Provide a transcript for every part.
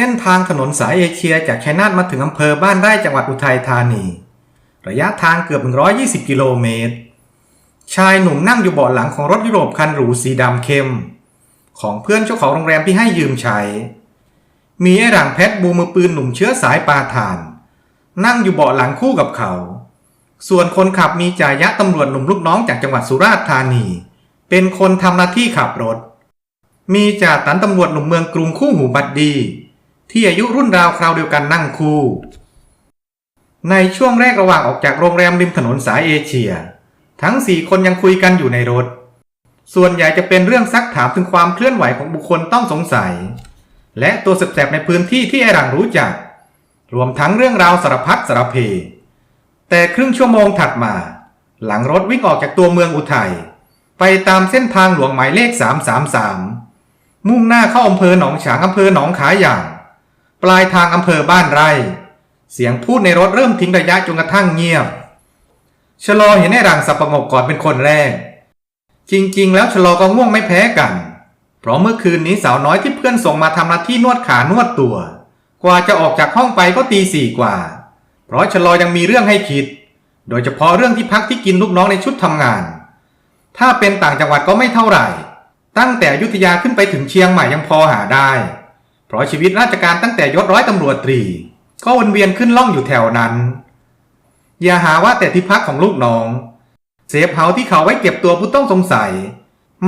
เส้นทางถนนสายเอเชียจากชัยนาทมาถึงอำเภอบ้านไร่จังหวัดอุทัยธานี ระยะทางเกือบ 120 กิโลเมตร ชายหนุ่มนั่งอยู่เบาะหลังของรถยุโรปคันหรูสีดำเข้ม ของเพื่อนเจ้าของโรงแรมที่ให้ยืมใช้ มีไอ้หลังเพชรบูมือปืนหนุ่มเชื้อสายปาฐาน นั่งอยู่เบาะหลังคู่กับเขา ส่วนคนขับมีจ่ายะตำรวจหนุ่มลูกน้องจากจังหวัดสุราษฎร์ธานี เป็นคนทำหน้าที่ขับรถ มีจ่าตันตำรวจหนุ่มเมืองกรุงคู่หูบัดดี ที่อายุรุ่นราวคราวเดียวกันนั่งคู่ ในช่วงแรกระหว่างออกจากโรงแรมริมถนนสายเอเชีย ทั้งสี่คนยังคุยกันอยู่ในรถ ส่วนใหญ่จะเป็นเรื่องซักถามถึงความเคลื่อนไหวของบุคคลต้องสงสัย และตัวแสบในพื้นที่ที่ไอหลังรู้จัก รวมทั้งเรื่องราวสารพัดสารเพ แต่ครึ่งชั่วโมงถัดมา หลังรถวิ่งออกจากตัวเมืองอุทัยไปตามเส้นทางหลวงหมายเลข 333 มุ่งหน้าเข้าอำเภอหนองฉางอำเภอหนองขาอย่าง ปลายทางอำเภอบ้านไร่ เสียงพูดในรถเริ่มทิ้งระยะจนกระทั่งเงียบ ชะลอเห็นไอ้รังสับประงกก่อนเป็นคนแรก จริงๆ แล้วชะลอก็ง่วงไม่แพ้กัน เพราะเมื่อคืนนี้สาวน้อยที่เพื่อนส่งมาทำหน้าที่นวดขานวดตัว กว่าจะออกจากห้องไปก็ตีสี่กว่า เพราะชะลอยังมีเรื่องให้คิด โดยเฉพาะเรื่องที่พักที่กินลูกน้องในชุดทำงาน ถ้าเป็นต่างจังหวัดก็ไม่เท่าไหร่ ตั้งแต่ยุทธยาขึ้นไปถึงเชียงใหม่ยังพอหาได้ เพราะชีวิตราชการตั้งแต่ยศร้อยตำรวจตรี ก็วนเวียนขึ้นล่องอยู่แถวนั้น อย่าหาว่าแต่ที่พักของลูกน้อง เซฟเฮาที่เขาไว้เก็บตัวผู้ต้องสงสัย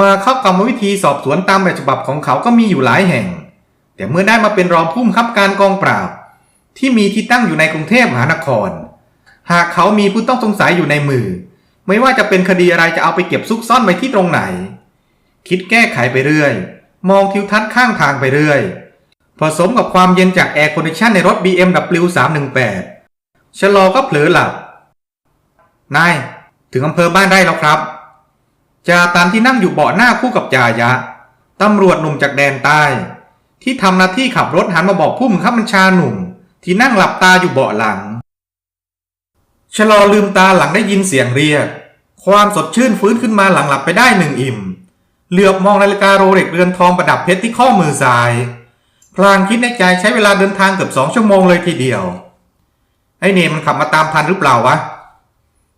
มาเข้ากรรมวิธีสอบสวนตามแบบฉบับของเขาก็มีอยู่หลายแห่ง แต่เมื่อได้มาเป็นรองผู้บังคับการกองปราบ ที่มีที่ตั้งอยู่ในกรุงเทพมหานคร หากเขามีผู้ต้องสงสัยอยู่ในมือ ไม่ว่าจะเป็นคดีอะไรจะเอาไปเก็บซุกซ่อนไว้ที่ตรงไหน คิดแก้ไขไปเรื่อย มองทิวทัศน์ข้างทางไปเรื่อย ผสมกับความเย็นจากแอร์คอนดิชันในรถ BMW 318ชะลอก็เผลอหลับ นาย ถึงอำเภอบ้านไร่แล้วครับจาตันที่นั่งอยู่เบาะหน้าคู่กับจายะ ตำรวจหนุ่มจากแดนใต้ ที่ทำหน้าที่ขับรถหันมาบอกผู้บังคับบัญชาหนุ่ม ที่นั่งหลับตาอยู่เบาะหลังชะลอลืมตาหลังได้ยินเสียงเรียก ความสดชื่นฟื้นขึ้นมาหลังหลับไปได้หนึ่งอิ่ม เหลือบมองนาฬิกาโรเล็กเรือนทองประดับเพชรที่ข้อมือซ้าย พลางคิดในใจใช้เวลาเดินทางเกือบสองชั่วโมงเลยทีเดียว ไอ้เนมันขับมาตามทันหรือเปล่าวะ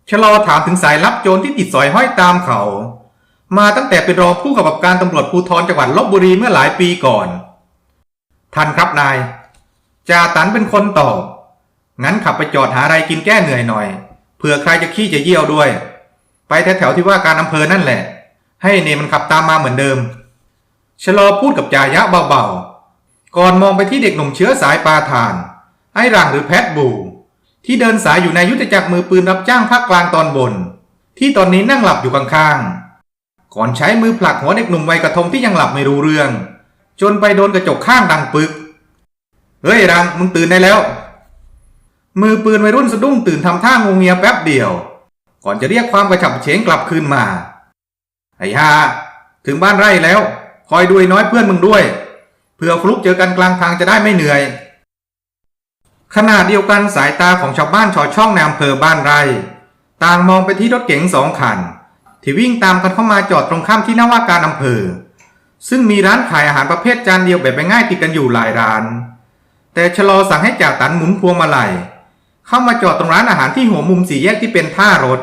ชะลอถามถึงสายลับโจรที่ติดสอยห้อยตามเขา มาตั้งแต่เป็นรองผู้กำกับการตำรวจภูธรจังหวัดลบบุรีเมื่อหลายปีก่อน ทันครับนายจ่าตันเป็นคนตอบงั้นขับไปจอดหาอะไรกินแก้เหนื่อยหน่อยเผื่อใครจะขี้จะเยี่ยวด้วย ไปแถวๆที่ว่าการอำเภอนั่นแหละ ให้เนมันขับตามมาเหมือนเดิมชะลอพูดกับจ่ายะเบาๆ ก่อนมองไปที่เด็กหนุ่มเชื้อสายปาทานไอ้รังหรือแพทบู ที่เดินสายอยู่ในยุทธจักรมือปืนรับจ้างภาคกลางตอนบน ที่ตอนนี้นั่งหลับอยู่ข้างๆ ก่อนใช้มือผลักหัวเด็กหนุ่มวัยกระทงที่ยังหลับไม่รู้เรื่อง จนไปโดนกระจกข้างดังปึก เฮ้ยรังมึงตื่นได้แล้ว มือปืนวัยรุ่นสะดุ้งตื่นทำท่างงเงียแป๊บเดียว ก่อนจะเรียกความกระฉับเฉงกลับคืนมา ไอ้ห่าถึงบ้านไร่แล้ว คอยดูไอ้น้อยเพื่อนมึงด้วย เพื่อฟลุกเจอกันกลางทางจะได้ไม่เหนื่อย ขณะเดียวกันสายตาของชาวบ้านชอช่องในอำเภอบ้านไร่ ต่างมองไปที่รถเก๋งสองคัน ที่วิ่งตามกันเข้ามาจอดตรงข้ามที่หน้าว่าการอำเภอ ซึ่งมีร้านขายอาหารประเภทจานเดียวแบบง่ายติดกันอยู่หลายร้าน แต่ชะลอสั่งให้จ่าตันหมุนพวงมาลัยเข้ามาจอดตรงร้านอาหารที่หัวมุมสี่แยกที่เป็นท่ารถ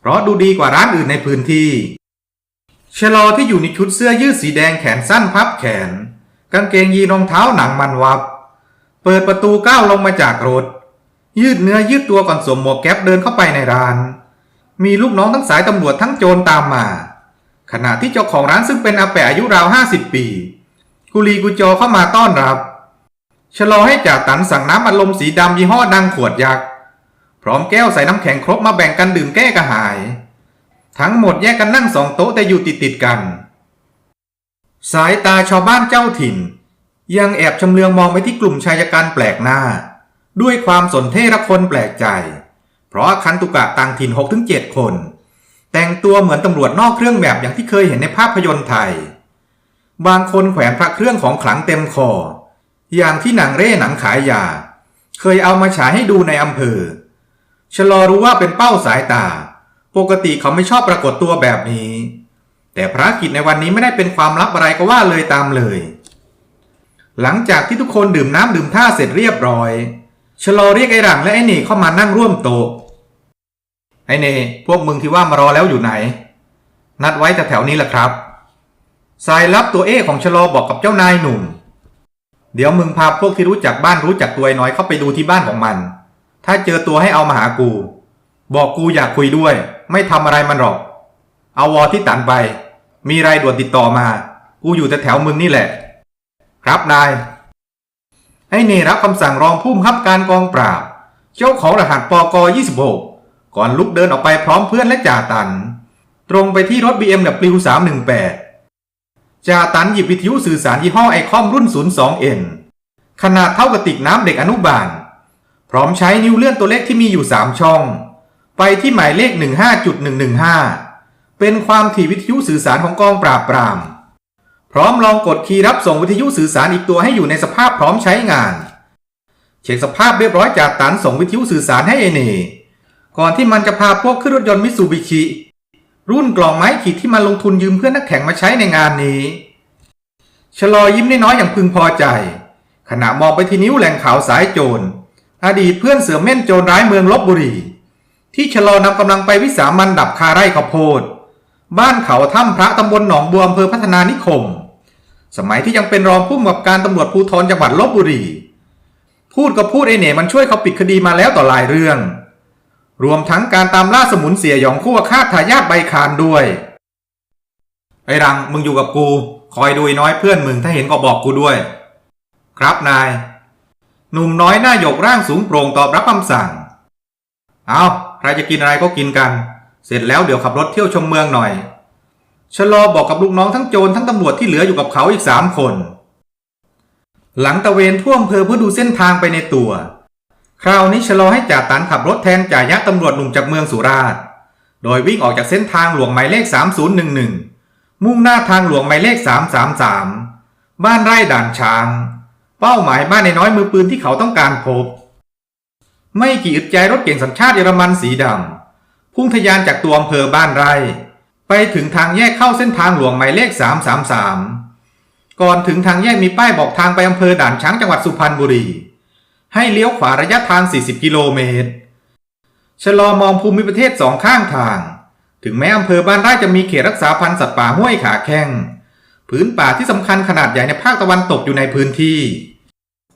เพราะดูดีกว่าร้านอื่นในพื้นที่ชะลอที่อยู่ในชุดเสื้อยืดสีแดงแขนสั้นพับแขน กางเกงยีนรองเท้าหนังมันวับ เปิดประตูก้าวลงมาจากรถ ยืดเนื้อยืดตัวก่อนสวมหมวกแก๊ปเดินเข้าไปในร้าน มีลูกน้องทั้งสายตำรวจทั้งโจรตามมา ขณะที่เจ้าของร้านซึ่งเป็นอาแปะอายุราวห้าสิบปี กุลีกุจอเข้ามาต้อนรับ ชะลอให้จ่าตันสั่งน้ำอัดลมสีดำยี่ห้อดังขวดยักษ์พร้อมแก้วใส่น้ำแข็งครบมาแบ่งกันดื่มแก้กระหาย ทั้งหมดแยกกันนั่งสองโต๊ะแต่อยู่ติดติดกัน สายตาชาวบ้านเจ้าถิ่น ยังแอบชำเลืองมองไปที่กลุ่มชายการแปลกหน้า ด้วยความสนเทระคนแปลกใจ เพราะคันตุกะต่างถิ่น 6-7 คน แต่งตัวเหมือนตำรวจนอกเครื่องแบบอย่างที่เคยเห็นในภาพยนตร์ไทย บางคนแขวนพระเครื่องของขลังเต็มคอ อย่างที่หนังเร่หนังขายยา เคยเอามาฉายให้ดูในอำเภอชะลอรู้ว่าเป็นเป้าสายตา ปกติเขาไม่ชอบปรากฏตัวแบบนี้ แต่ภารกิจในวันนี้ไม่ได้เป็นความลับอะไรก็ว่าเลยตามเลย หลังจากที่ทุกคนดื่มน้ำดื่มท่าเสร็จเรียบร้อยชะลเรียกไอ้หลังและไอ้เน่เข้ามานั่งร่วมโต๊ะไอ้เน่พวกมึงที่ว่ามารอแล้วอยู่ไหน นัดไว้แต่แถวนี้แหละครับสายลับตัวเอของชะลบอกกับเจ้านายหนุ่ม เดี๋ยวมึงพาพวกที่รู้จักบ้านรู้จักตัวไอ้น้อยเข้าไปดูที่บ้านของมัน ถ้าเจอตัวให้เอามาหากู บอกกูอยากคุยด้วย ไม่ทำอะไรมันหรอก เอาวอที่ตันไป มีรายด่วนติดต่อมา กูอยู่แต่แถวมึงนี่แหละ ครับนายไอ้เนรับคำสั่งรองผู้บังคับการกองปราบ เจ้าของรหัสปก26 ก่อนลุกเดินออกไปพร้อมเพื่อนและจ่าตัน ตรงไปที่รถ BMW 318จ่าตันหยิบวิทยุสื่อสารยี่ห้อไอคอมรุ่น 02N ขนาดเท่ากับติกน้ำเด็กอนุบาล พร้อมใช้นิ้วเลื่อนตัวเลขที่มีอยู่ 3 ช่อง ไปที่หมายเลข 15.115 เป็นความถี่วิทยุสื่อสารของกองปราบปราม พร้อมลองกดคีย์รับส่งวิทยุสื่อสารอีกตัวให้อยู่ในสภาพพร้อมใช้งาน เช็คสภาพเรียบร้อยจากตันส่งวิทยุสื่อสารให้เอเนก่อนที่มันจะพาพวกขึ้นรถยนต์มิตซูบิชิรุ่นกล่องไม้ขีดที่มันลงทุนยืมเพื่อนนักแข่งมาใช้ในงานนี้ ชะลอยิ้มน้อยๆอย่างพึงพอใจ ขณะมองไปที่นิ้วแหล่งข่าวสายโจร อดีตเพื่อนเสือเม่นโจรร้ายเมืองลบบุรี ที่ชะลอนำกำลังไปวิสามันดับคาไร่ข้าวโพด บ้านเขาถ้ำพระตำบลหนองบัวอำเภอพัฒนานิคม สมัยที่ยังเป็นรองผู้กำกับการตำรวจภูธรจังหวัดลบบุรี พูดก็พูดไอเหน่มันช่วยเขาปิดคดีมาแล้วต่อหลายเรื่อง รวมทั้งการตามล่าสมุนเสียหยองคู่อาฆาตทายาทใบคานด้วย ไอรังมึงอยู่กับกู คอยดูไอ้น้อยเพื่อนมึงถ้าเห็นก็บอกกูด้วย ครับนาย หนุ่มน้อยหน้าหยกร่างสูงโปร่งตอบรับคำสั่ง เอาใครจะกินอะไรก็กินกัน เสร็จแล้วเดี๋ยวขับรถเที่ยวชมเมืองหน่อยชะลอบอกกับลูกน้องทั้งโจรทั้งตำรวจที่เหลืออยู่กับเขาอีกสามคน หลังตะเวนท่วมอำเภอเพื่อดูเส้นทางไปในตัว คราวนี้ชะลอให้จ่าตันขับรถแทนจ่ายะตำรวจหนุ่มจากเมืองสุราษฎร์โดยวิ่งออกจากเส้นทางหลวงหมายเลข 3011 มุ่งหน้าทางหลวงหมายเลข 333 บ้านไร่ด่านช้าง เป้าหมายบ้านในน้อยมือปืนที่เขาต้องการพบ ไม่กี่อึดใจรถเก่งสัญชาติเยอรมันสีดำ พุ่งทะยานจากตัวอำเภอบ้านไร่ ไปถึงทางแยกเข้าเส้นทางหลวงหมายเลข 333 ก่อนถึงทางแยกมีป้ายบอกทางไปอำเภอด่านช้างจังหวัดสุพรรณบุรี ให้เลี้ยวขวาระยะทาง 40 กิโลเมตร ชะลอมองภูมิประเทศสองข้างทาง ถึงแม้อำเภอบ้านไร่จะมีเขตรักษาพันธุ์สัตว์ป่าห้วยขาแข้งผืนป่าที่สำคัญขนาดใหญ่ในภาคตะวันตกอยู่ในพื้นที่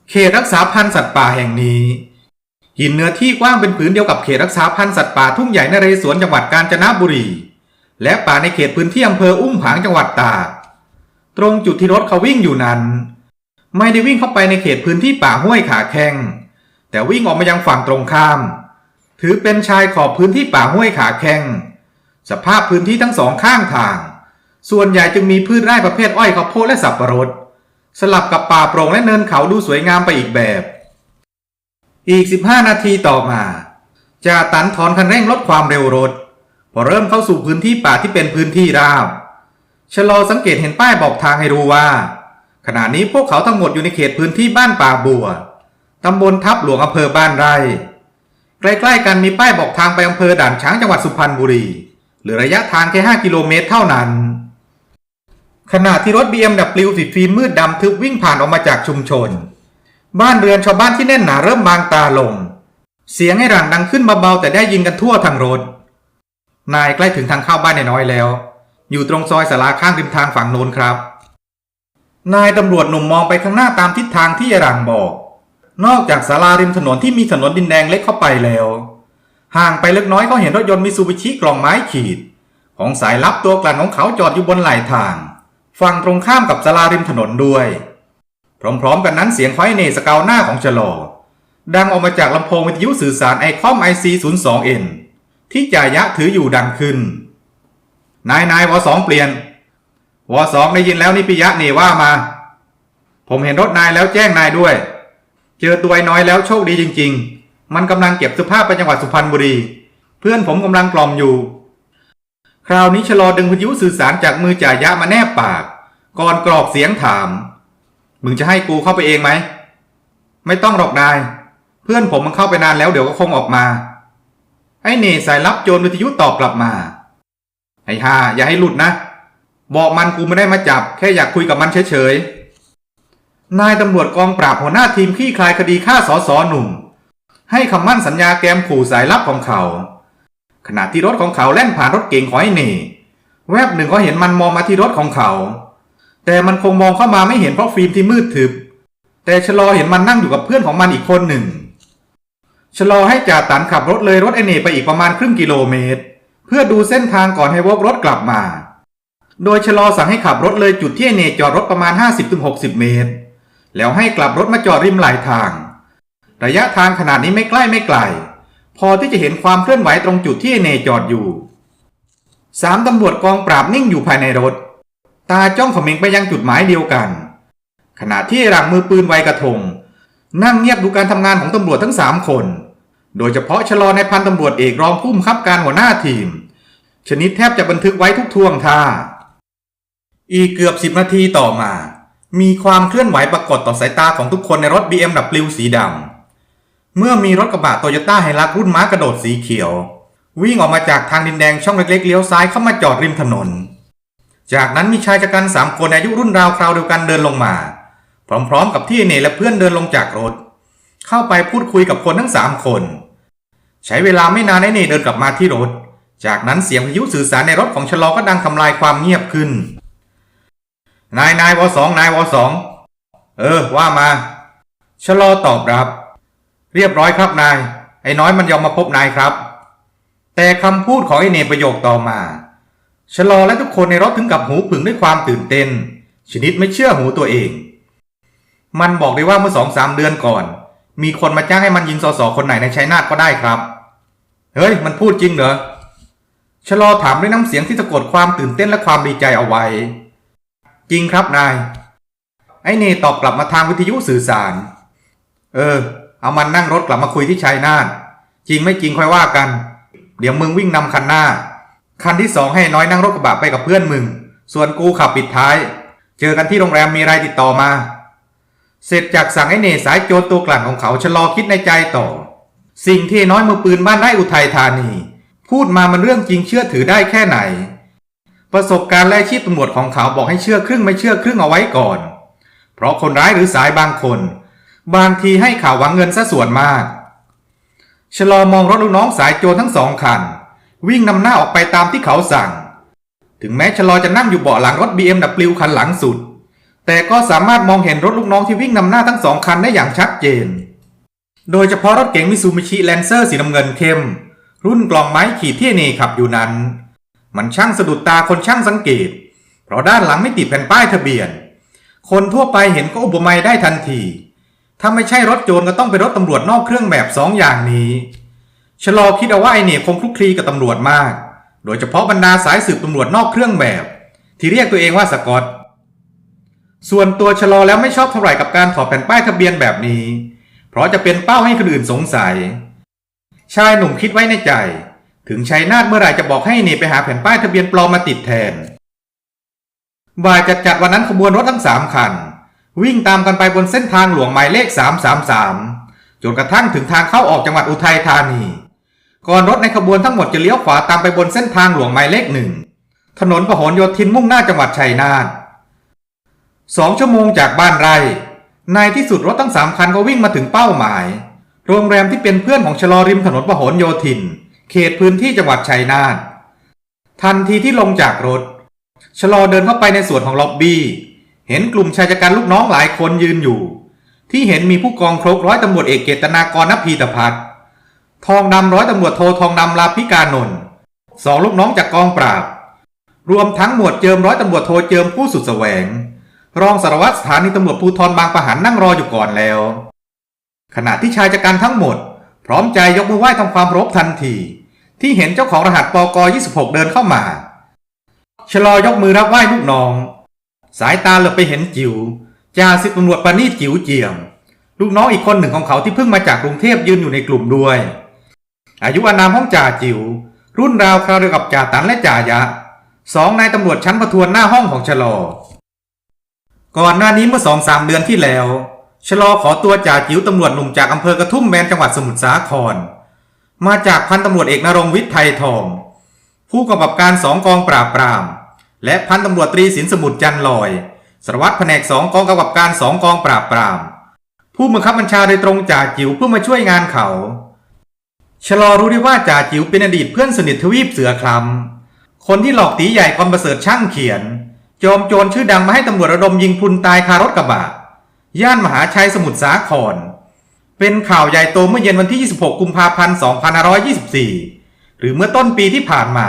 เขตรักษาพันธุ์สัตว์ป่าแห่งนี้ กินเนื้อที่กว้างเป็นผืนเดียวกับเขตรักษาพันธุ์สัตว์ป่าทุ่งใหญ่นเรศวรจังหวัดกาญจนบุรี และป่าในเขตพื้นที่อำเภออุ้มผางจังหวัดตากตรงจุดที่รถเขาวิ่งอยู่นั้น ไม่ได้วิ่งเข้าไปในเขตพื้นที่ป่าห้วยขาแข้งแต่วิ่งออกมายังฝั่งตรงข้าม ถือเป็นชายขอบพื้นที่ป่าห้วยขาแข้งสภาพพื้นที่ทั้งสองข้างทาง ส่วนใหญ่จึงมีพืชไร่ประเภทอ้อยข้าวโพดและสับปะรด สลับกับป่าโปร่งและเนินเขาดูสวยงามไปอีกแบบ อีก 15 นาทีต่อมาจ่าตันถอนคันเร่งลดความเร็วรถ พอเริ่มเข้าสู่พื้นที่ป่าที่เป็นพื้นที่ราบชะลอสังเกตเห็นป้ายบอกทางให้รู้ว่า ขณะนี้พวกเขาทั้งหมดอยู่ในเขตพื้นที่บ้านป่าบัวตำบลทับหลวงอำเภอบ้านไร่ใกล้ๆกันมีป้ายบอกทางไปอำเภอด่านช้างจังหวัดสุพรรณบุรีหลือระยะทางแค่ 5 กิโลเมตรเท่านั้น ขณะที่รถ BMW ติดฟิล์มมืดดำทึบวิ่งผ่านออกมาจากชุมชน บ้านเรือนชาวบ้านที่แน่นหนาเริ่มบางตาลง เสียงไอ้หลังดังขึ้นเบาๆแต่ได้ยินกันทั่วทางรถ นายใกล้ถึงทางเข้าบ้านในน้อยแล้ว อยู่ตรงซอยสาราข้างริมทางฝั่งโน้นครับ นายตำรวจหนุ่มมองไปข้างหน้าตามทิศทางที่ไอ้หลังบอก นอกจากศาลาริมถนนที่มีถนนดินแดงเล็กเข้าไปแล้ว ห่างไปเล็กน้อยเขาเห็นรถยนต์มิซูบิชิกล่องไม้ขีด ของสายลับตัวกลั่นของเขาจอดอยู่บนไหล่ทาง ฝั่งตรงข้ามกับศาลาริมถนนด้วย พร้อมๆ กันนั้นเสียงไฟเนสเกาวหน้าของชะลอ ดังออกมาจากลำโพงวิทยุสื่อสารไอคอม IC02N ที่จ่ายะถืออยู่ดังขึ้น นายนายวสองเปลี่ยนวสองได้ยินแล้วนี่ปิยะเนว่ามา ผมเห็นรถนายแล้วแจ้งนายด้วย เจอตัวไอ้น้อยแล้วโชคดีจริง ๆ มันกำลังเก็บเสื้อผ้าไปจังหวัดสุพรรณบุรี เพื่อนผมกำลังกล่อมอยู่ คราวนี้ชะลอดึงวิทยุสื่อสารจากมือจ่ายะมาแนบปาก ก่อนกรอกเสียงถาม มึงจะให้กูเข้าไปเองไหม ไม่ต้องหรอกนาย เพื่อนผมมันเข้าไปนานแล้วเดี๋ยวก็คงออกมา ไอ้เน่สายลับโจรวิทยุตอบกลับมา ไอ้ห่าอย่าให้หลุดนะ บอกมันกูไม่ได้มาจับ แค่อยากคุยกับมันเฉยๆ นายตำรวจกองปราบหัวหน้าทีมคลี่คลายคดีฆ่าสอสอหนุ่ม ให้คำมั่นสัญญาแกมขู่สายลับของเขา ขณะที่รถของเขาแล่นผ่านรถเก๋งของไอ้เน่แวบหนึ่งก็เห็นมันมองมาที่รถของเขา แต่มันคงมองเข้ามาไม่เห็นเพราะฟิล์มที่มืดทึบ แต่ชะลอเห็นมันนั่งอยู่กับเพื่อนของมันอีกคนหนึ่ง ชะลอให้จ่าตันขับรถเลยรถไอเน่ไปอีกประมาณครึ่งกิโลเมตร เพื่อดูเส้นทางก่อนให้วกรถกลับมา โดยชะลอสั่งให้ขับรถเลยจุดที่ไอเน่จอดรถประมาณ 50-60 เมตร แล้วให้กลับรถมาจอดริมไหลทาง ระยะทางขนาดนี้ไม่ใกล้ไม่ไกล พอที่จะเห็นความเคลื่อนไหวตรงจุดที่ไอเน่จอดอยู่สามตำรวจกองปราบนิ่งอยู่ภายในรถ ตาจ้องเขม็งไปยังจุดหมายเดียวกัน ขณะที่หลังมือปืนไวกระทง นั่งเงียบดูการทำงานของตำรวจทั้งสามคน โดยเฉพาะชะลอในพันตำรวจเอกรองผู้บังคับการหัวหน้าทีม ชนิดแทบจะบันทึกไว้ทุกท่วงท่า อีกเกือบสิบนาทีต่อมา มีความเคลื่อนไหวปรากฏต่อสายตาของทุกคนในรถ BMW สีดำเมื่อมีรถกระบะโตโยต้าไฮรักรุ่นม้ากระโดดสีเขียว วิ่งออกมาจากทางดินแดงช่องเล็กๆเลี้ยวซ้ายเข้ามาจอดริมถนน จากนั้นมีชายชะกันสามคนอายุรุ่นราวคราวเดียวกันเดินลงมา พร้อมๆ กับที่เนและเพื่อนเดินลงจากรถ เข้าไปพูดคุยกับคนทั้งสามคน ใช้เวลาไม่นานไอเนเดินกลับมาที่รถ จากนั้นเสียงวิทยุสื่อสารในรถของชะลอก็ดังทำลายความเงียบขึ้น นายนายวสองนายวสองเออ ว่ามา ชะลอตอบรับ เรียบร้อยครับนาย ไอ้น้อยมันยอมมาพบนายครับ แต่คำพูดของไอเนประโยคต่อมา ชะลอและทุกคนในรถถึงกับหูผึ่งด้วยความตื่นเต้น ชนิดไม่เชื่อหูตัวเอง มันบอกได้ว่าเมื่อสองสามเดือนก่อน มีคนมาจ้างให้มันยิงสสคนไหนในชัยนาทก็ได้ครับ เฮ้ย มันพูดจริงเหรอชะลอถามด้วยน้ำเสียงที่สะกดความตื่นเต้นและความดีใจเอาไว้ จริงครับนาย ไอ้เนตอบกลับมาทางวิทยุสื่อสาร เออ เอามันนั่งรถกลับมาคุยที่ชัยนาทจริงไม่จริงค่อยว่ากัน เดี๋ยวมึงวิ่งนำคันหน้า คันที่สองให้น้อยนั่งรถกระบะไปกับเพื่อนมึง ส่วนกูขับปิดท้าย เจอกันที่โรงแรมมีอะไรติดต่อมา เสร็จจากสั่งไอ้เนสายโจรตัวกลั่นของเขาชะลอคิดในใจต่อ สิ่งที่น้อยมือปืนบ้านไร่อุทัยธานี พูดมามันเรื่องจริงเชื่อถือได้แค่ไหน ประสบการณ์และชีพตำรวจของเขาบอกให้เชื่อครึ่งไม่เชื่อครึ่งเอาไว้ก่อน เพราะคนร้ายหรือสายบางคน บางทีให้ข่าวหวังเงินซะส่วนมากชะลอมองรถลูกน้องสายโจรทั้งสองคัน วิ่งนำหน้าออกไปตามที่เขาสั่ง ถึงแม้ชะลอจะนั่งอยู่เบาะหลังรถ BMW คันหลังสุด แต่ก็สามารถมองเห็นรถลูกน้องที่วิ่งนำหน้าทั้งสองคันได้อย่างชัดเจน โดยเฉพาะรถเก๋งมิซูมิชิแลนเซอร์สีน้ำเงินเข้ม รุ่นกล่องไม้ขีดที่เนขับอยู่นั้น มันช่างสะดุดตาคนช่างสังเกต เพราะด้านหลังไม่ติดแผ่นป้ายทะเบียน คนทั่วไปเห็นก็อุปมาได้ทันที ถ้าไม่ใช่รถโจรก็ต้องเป็นรถตำรวจนอกเครื่องแบบสองอย่างนี้ ชะลอคิดเอาว่าไอเนคงคลุกคลีกับตำรวจมาก โดยเฉพาะบรรดาสายสืบตำรวจนอกเครื่องแบบ ที่เรียกตัวเองว่าสกอต ส่วนตัวชะลอแล้วไม่ชอบเท่าไหร่กับการถอดแผ่นป้ายทะเบียนแบบนี้ เพราะจะเป็นเป้าให้คนอื่นสงสัย ชายหนุ่มคิดไว้ในใจ ถึงชัยนาทเมื่อไหร่จะบอกให้เนไปหาแผ่นป้ายทะเบียนปลอมมาติดแทนบ่ายจัดจัดวันนั้นขบวนรถทั้งสามคัน วิ่งตามกันไปบนเส้นทางหลวงหมายเลข 333 จนกระทั่งถึงทางเข้าออกจังหวัดอุทัยธานี ก่อนรถในขบวนทั้งหมดจะเลี้ยวขวาตามไปบนเส้นทางหลวงหมายเลขหนึ่ง ถนนพหลโยธินมุ่งหน้าจังหวัดชัยนาทสองชั่วโมงจากบ้านไร่ ในที่สุดรถทั้งสามคันก็วิ่งมาถึงเป้าหมาย โรงแรมที่เป็นเพื่อนของชะลอริมถนนพหลโยธิน เขตพื้นที่จังหวัดชัยนาท ทันทีที่ลงจากรถ ชะลอเดินเข้าไปในส่วนของล็อบบี้ เห็นกลุ่มชายชะกันลูกน้องหลายคนยืนอยู่ ที่เห็นมีผู้กองครบร้อยตำรวจเอกเกตนากรนพีตพัฒน์ ทองดำร้อยตำรวจโททองดำลาพิการนนท์สองลูกน้องจากกองปราบ รวมทั้งหมวดเจิมร้อยตำรวจโทเจิมผู้สุดแสวง รองสารวัตรสถานีตำรวจภูธรบางประหันนั่งรออยู่ก่อนแล้ว ขณะที่ชายชะกันทั้งหมด พร้อมใจยกมือไหว้ทำความรพทันที ที่เห็นเจ้าของรหัสปก26 เดินเข้ามาชะลอยกมือรับไหว้ลูกน้อง สายตาเหลือไปเห็นจิว๋วจ่าสิบตำรวจปานีจิ๋วเจียม ลูกน้องอีกคนหนึ่งของเขาที่เพิ่งมาจากกรุงเทพยืนอยู่ในกลุ่มด้วย อายุอานามห้องจ่าจิว๋วรุ่นราวคราวเดียวกับจ่าตันและจ่ายะสองนายตำรวจชั้นประทวนหน้าห้องของชะลอ ก่อนหน้านี้เมื่อสองสามเดือนที่แล้วชะลอขอตัวจ่าจิ๋วตำรวจหนุ่มจากอำเภอกระทุ่มแบนจังหวัดสมุทรสาคร มาจากพันตำรวจเอกนรงวิทย์ไทยทอง ผู้กำกับการสองกองปราบปราม และพันตำรวจตรีสินสมุทรจันลอยสารวัตรแผนกสองกองกำกับการสองกองปราบปราม ผู้บังคับบัญชาโดยตรงจ่าจิ๋วเพื่อมาช่วยงานเขา ชลอรู้ได้ว่าจ่าจิ๋วเป็นอดีตเพื่อนสนิททวีปเสือคลำคนที่หลอกตีใหญ่กอนประเสริฐช่างเขียนโจมโจรชื่อดังมาให้ตำรวจระดมยิงพรุนตายคารถกระบะ ย่านมหาชัยสมุทรสาคร เป็นข่าวใหญ่โตเมื่อเย็นวันที่ 26 กุมภาพันธ์ 2524 หรือเมื่อต้นปีที่ผ่านมา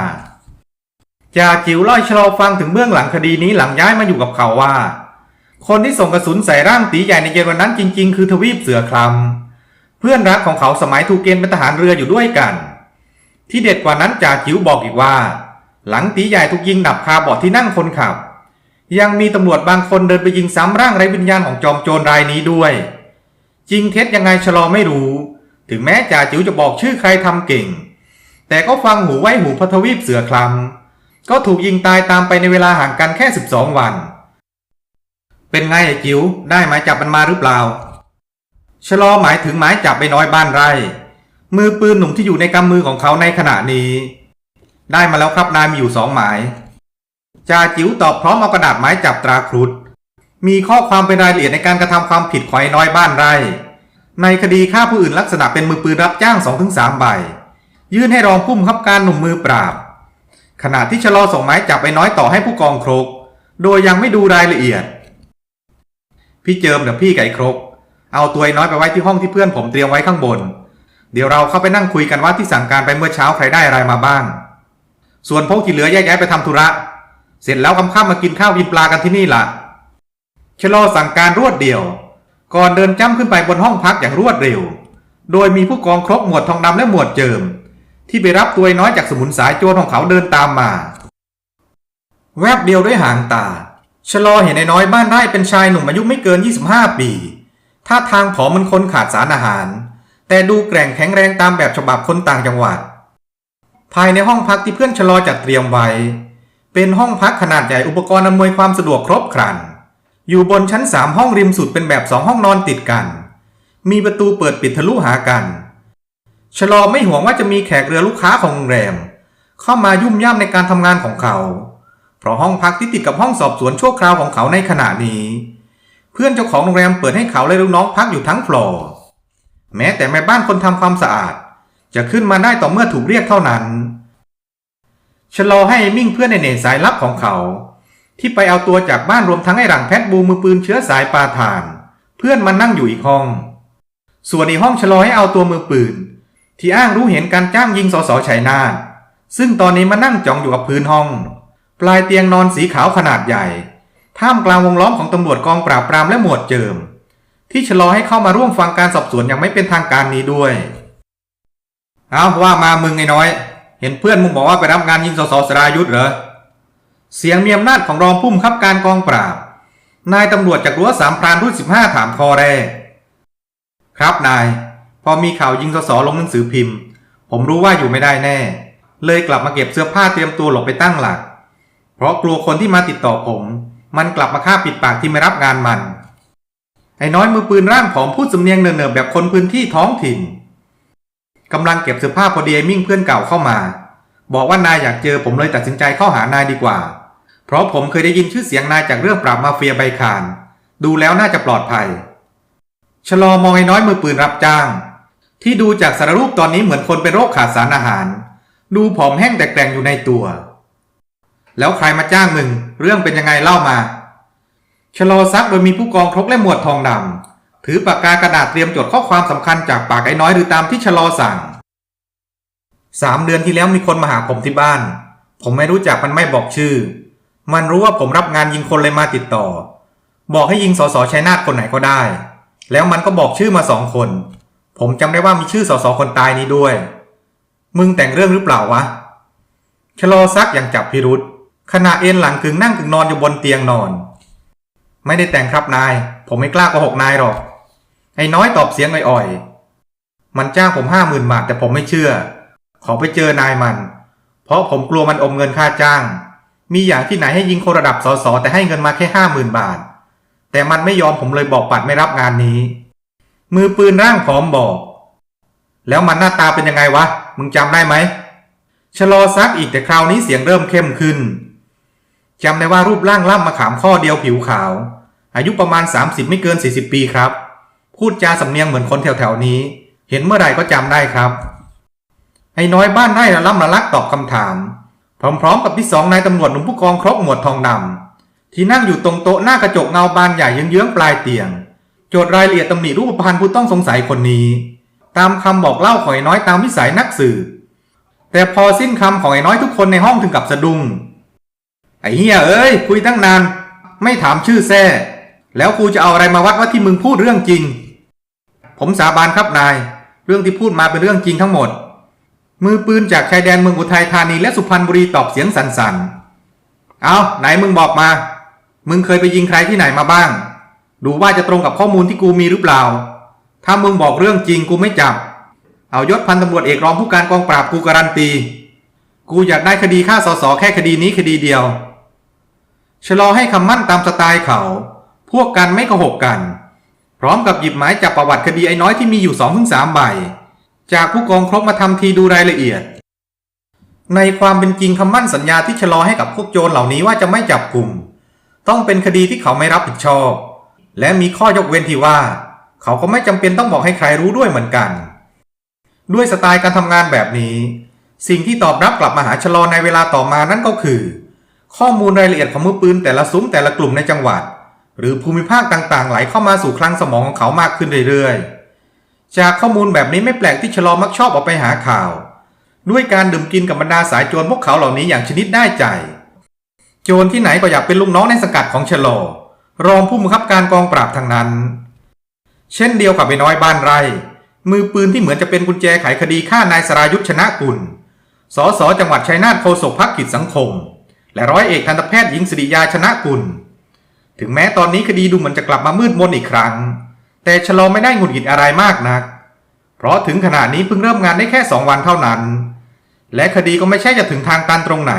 จ่าจิ๋วเล่าให้ชลอฟังถึงเบื้องหลังคดีนี้หลังย้ายมาอยู่กับเขาว่า คนที่ส่งกระสุนใส่ร่างตีใหญ่ในเย็นวันนั้นจริง ๆ คือทวีปเสือคลำ เพื่อนรักของเขาสมัยถูกเกณฑ์เป็นทหารเรืออยู่ด้วยกัน ที่เด็ดกว่านั้นจ่าจิ๋วบอกอีกว่า หลังตีใหญ่ถูกยิงดับคาบาะที่นั่งคนขับ ยังมีตำรวจบางคนเดินไปยิงซ้ำร่างไร้วิญญาณของจอมโจรรายนี้ด้วย จริงเท็จยังไงชะลอไม่รู้ ถึงแม้จ่าจิ๋วจะบอกชื่อใครทำเก่ง แต่ก็ฟังหูไว้หูพระทวีปเสือคลำก็ถูกยิงตายตามไปในเวลาห่างกันแค่ 12 วัน เป็นไงไอ้จิ๋วได้หมายจับมันมาหรือเปล่า ชะลอหมายถึงหมายจับไปน้อยบ้านไร่ มือปืนหนุ่มที่อยู่ในกำมือของเขาในขณะนี้ ได้มาแล้วครับนายมีอยู่สองหมายจ่าจิ๋วตอบพร้อมเอากระดาษหมายจับตราครุฑมีข้อความเป็นรายละเอียดในการกระทำความผิดของไอ้น้อยบ้านไร่ ในคดีฆ่าผู้อื่นลักษณะเป็นมือปืนรับจ้าง2-3ใบ ยื่นให้รองผู้บังคับการหนุ่มมือปราบ ขณะที่ชะลอส่งหมายจับไอ้น้อยต่อให้ผู้กองครก โดยยังไม่ดูรายละเอียด พี่เจิมเดี๋ยวพี่ไก่ครก เอาตัวไอ้น้อยไปไว้ที่ห้องที่เพื่อนผมเตรียมไว้ข้างบน เดี๋ยวเราเข้าไปนั่งคุยกันว่าที่สั่งการไปเมื่อเช้าใครได้อะไรมาบ้าง ส่วนพวกที่เหลือแยกย้ายไปทำธุระ เสร็จแล้วค่ำๆมากินข้าวกินปลากันที่นี่ล่ะชะลอสั่งการรวดเดียว ก่อนเดินจ้ำขึ้นไปบนห้องพักอย่างรวดเร็ว โดยมีผู้กองครบหมวดทองดำและหมวดเจิม ที่ไปรับตัวไอ้น้อยจากสมุนสายโจรของเขาเดินตามมา แวบเดียวด้วยหางตาชะลอเห็นไอ้น้อยบ้านไร่เป็นชายหนุ่มอายุไม่เกิน 25 ปี ท่าทางผอมมันคนขาดสารอาหาร แต่ดูแกร่งแข็งแรงตามแบบฉบับคนต่างจังหวัด ภายในห้องพักที่เพื่อนชะลอจัดเตรียมไว้ เป็นห้องพักขนาดใหญ่อุปกรณ์อำนวยความสะดวกครบครัน อยู่บนชั้นสามห้องริมสุดเป็นแบบสองห้องนอนติดกัน มีประตูเปิดปิดทะลุหากัน ชะลอไม่ห่วงว่าจะมีแขกเรือลูกค้าของโรงแรม เข้ามายุ่มย่ำในการทำงานของเขา เพราะห้องพักที่ติดกับห้องสอบสวนชั่วคราวของเขาในขณะนี้ พื่อนเจ้าของโรงแรมเปิดให้เขาและลูกน้องพักอยู่ทั้งฟลอร์แม้แต่แม่บ้านคนทำความสะอาด จะขึ้นมาได้ต่อเมื่อถูกเรียกเท่านั้นชะลอให้มิ่งเพื่อนในเนตสายลับของเขา ที่ไปเอาตัวจากบ้านรวมทั้งไอ้หลังแพทบูมือปืนเชื้อสายปาทาน เพื่อนมันนั่งอยู่อีกห้อง ส่วนอีกห้องชะลอให้เอาตัวมือปืน ที่อ้างรู้เห็นการจ้างยิงสสชัยนาทซึ่งตอนนี้มานั่งจ้องอยู่กับพื้นห้อง ปลายเตียงนอนสีขาวขนาดใหญ่ ท่ามกลางวงล้อมของตำรวจกองปราบปรามและหมวดเจิม ที่ชะลอให้เข้ามาร่วมฟังการสอบสวนอย่างไม่เป็นทางการนี้ด้วย เอาว่ามามึงไอ้น้อย เห็นเพื่อนมึงบอกว่าไปรับงานยิงสสสรายุทธเหรอ เสียงมีอำนาจของรองผู้บังคับการกองปราบ นายตำรวจจากรั้วสามพรานรุ่นสิบห้าถามคอแรก ครับนาย พอมีข่าวยิงสสลงหนังสือพิมพ์ ผมรู้ว่าอยู่ไม่ได้แน่ เลยกลับมาเก็บเสื้อผ้าเตรียมตัวหลบไปตั้งหลัก เพราะกลัวคนที่มาติดต่อผม มันกลับมาฆ่าปิดปากที่ไม่รับงานมัน ไอ้น้อยมือปืนร่างผอมพูดสำเนียงเนิบๆแบบคนพื้นที่ท้องถิ่นกำลังเก็บเสื้อผ้าพอดีไอ้มิ่งเพื่อนเก่าเข้ามา บอกว่านายอยากเจอผมเลยตัดสินใจเข้าหานายดีกว่า เพราะผมเคยได้ยินชื่อเสียงนายจากเรื่องปราบมาเฟียใบคาน ดูแล้วน่าจะปลอดภัยชะลอมองไอ้น้อยมือปืนรับจ้าง ที่ดูจากสารรูปตอนนี้เหมือนคนเป็นโรคขาดสารอาหาร ดูผอมแห้งแต่แกร่งอยู่ในตัว แล้วใครมาจ้างมึง เรื่องเป็นยังไงเล่ามาชะลอซักโดยมีผู้กองครกและหมวดทองดำถือปากกากระดาษเตรียมจดข้อความสำคัญจากปากไอ้น้อยหรือตามที่ชะลอสั่งสามเดือนที่แล้วมีคนมาหาผมที่บ้าน ผมไม่รู้จักมันไม่บอกชื่อ มันรู้ว่าผมรับงานยิงคนเลยมาติดต่อ บอกให้ยิงสสชัยนาทคนไหนก็ได้ แล้วมันก็บอกชื่อมาสองคน ผมจำได้ว่ามีชื่อสสคนตายนี้ด้วย มึงแต่งเรื่องหรือเปล่าวะชะลอซักอย่างจับพิรุษ ขณะเอนหลังกึ่งนั่งกึ่งนอนอยู่บนเตียงนอน ไม่ได้แต่งครับนาย ผมไม่กล้าโกหกนายหรอก ไอ้น้อยตอบเสียงอ่อยๆ มันจ้างผมห้าหมื่นบาทแต่ผมไม่เชื่อ ขอไปเจอนายมัน เพราะผมกลัวมันอมเงินค่าจ้าง มีอย่างที่ไหนให้ยิงคนระดับสสแต่ให้เงินมาแค่ห้าหมื่นบาท แต่มันไม่ยอมผมเลยบอกปัดไม่รับงานนี้ มือปืนร่างผอมบอก แล้วมันหน้าตาเป็นยังไงวะ มึงจำได้ไหมชะลอซักอีกแต่คราวนี้เสียงเริ่มเข้มขึ้น จำได้ว่ารูปร่างล่ำมาขามข้อเดียวผิวขาว อายุประมาณ 30 ไม่เกิน 40 ปีครับ พูดจาสำเนียงเหมือนคนแถวๆนี้ เห็นเมื่อไหร่ก็จำได้ครับ ไอ้น้อยบ้านไร่ละล่ำละลักตอบคำถาม พร้อมๆ กับพี่สองนายตำรวจหนุ่มผู้กองครบหมวดทองดำที่นั่งอยู่ตรงโต๊ะหน้ากระจกเงาบานใหญ่เยื้องๆปลายเตียง โจทย์รายละเอียดตำหนิรูปพรรณผู้ต้องสงสัยคนนี้ ตามคำบอกเล่าของไอ้น้อยตามวิสัยนักสืบแต่พอสิ้นคำของไอ้น้อยทุกคนในห้องถึงกับสะดุ้ง ไอ้เฮียเอ้ยคุยตั้งนาน ไม่ถามชื่อแท้แล้วกูจะเอาอะไรมาวัดว่าที่มึงพูดเรื่องจริง ผมสาบานครับนาย เรื่องที่พูดมาเป็นเรื่องจริงทั้งหมด มือปืนจากชายแดนเมืองอุทัยธานีและสุพรรณบุรีตอบเสียงสั่นๆเอาไหนมึงบอกมา มึงเคยไปยิงใครที่ไหนมาบ้าง ดูว่าจะตรงกับข้อมูลที่กูมีหรือเปล่า ถ้ามึงบอกเรื่องจริงกูไม่จับ เอายศพันตำรวจเอกรองผู้การกองปราบกูการันตี กูอยากได้คดีฆ่าสสแค่คดีนี้คดีเดียว ชะลอให้คำมั่นตามสไตล์เขา พวกกันไม่โกหกกัน พร้อมกับหยิบหมายจับประวัติคดีไอ้น้อยที่มีอยู่2องถึงสามใบ จากผู้กองครบมาทำทีดูรายละเอียด ในความเป็นจริงคำมั่นสัญญาที่ชะลอให้กับพวกโจรเหล่านี้ว่าจะไม่จับกลุ่ม ต้องเป็นคดีที่เขาไม่รับผิดชอบ และมีข้อยกเว้นที่ว่า เขาก็ไม่จำเป็นต้องบอกให้ใครรู้ด้วยเหมือนกัน ด้วยสไตล์การทำงานแบบนี้ สิ่งที่ตอบรับกลับมาหาชะลอในเวลาต่อมานั่นก็คือ ข้อมูลรายละเอียดของมือปืนแต่ละซุ้มแต่ละกลุ่มในจังหวัด หรือภูมิภาคต่างๆ ไหลเข้ามาสู่คลังสมองของเขามากขึ้นเรื่อยๆ จากข้อมูลแบบนี้ไม่แปลกที่ชะลอมักชอบออกไปหาข่าว ด้วยการดื่มกินกับบรรดาสายโจรพวกเขาเหล่านี้อย่างชนิดได้ใจ โจรที่ไหนก็อยากเป็นลูกน้องในสกัดของชะลอรองผู้บังคับการกองปราบทางนั้น เช่นเดียวกับไอ้น้อยบ้านไร่ มือปืนที่เหมือนจะเป็นกุญแจไขคดีฆ่านายสรายุทธชนะกุลสสจังหวัดชัยนาทโฆษกพักกิจสังคม และร้อยเอกทันตแพทย์หญิงสิริยาชนะกุล ถึงแม้ตอนนี้คดีดูเหมือนจะกลับมามืดมนอีกครั้ง แต่ชะลอไม่ได้หงุดหงิดอะไรมากนัก เพราะถึงขณะนี้เพิ่งเริ่มงานได้แค่สองวันเท่านั้น และคดีก็ไม่ใช่จะถึงทางตันตรงไหน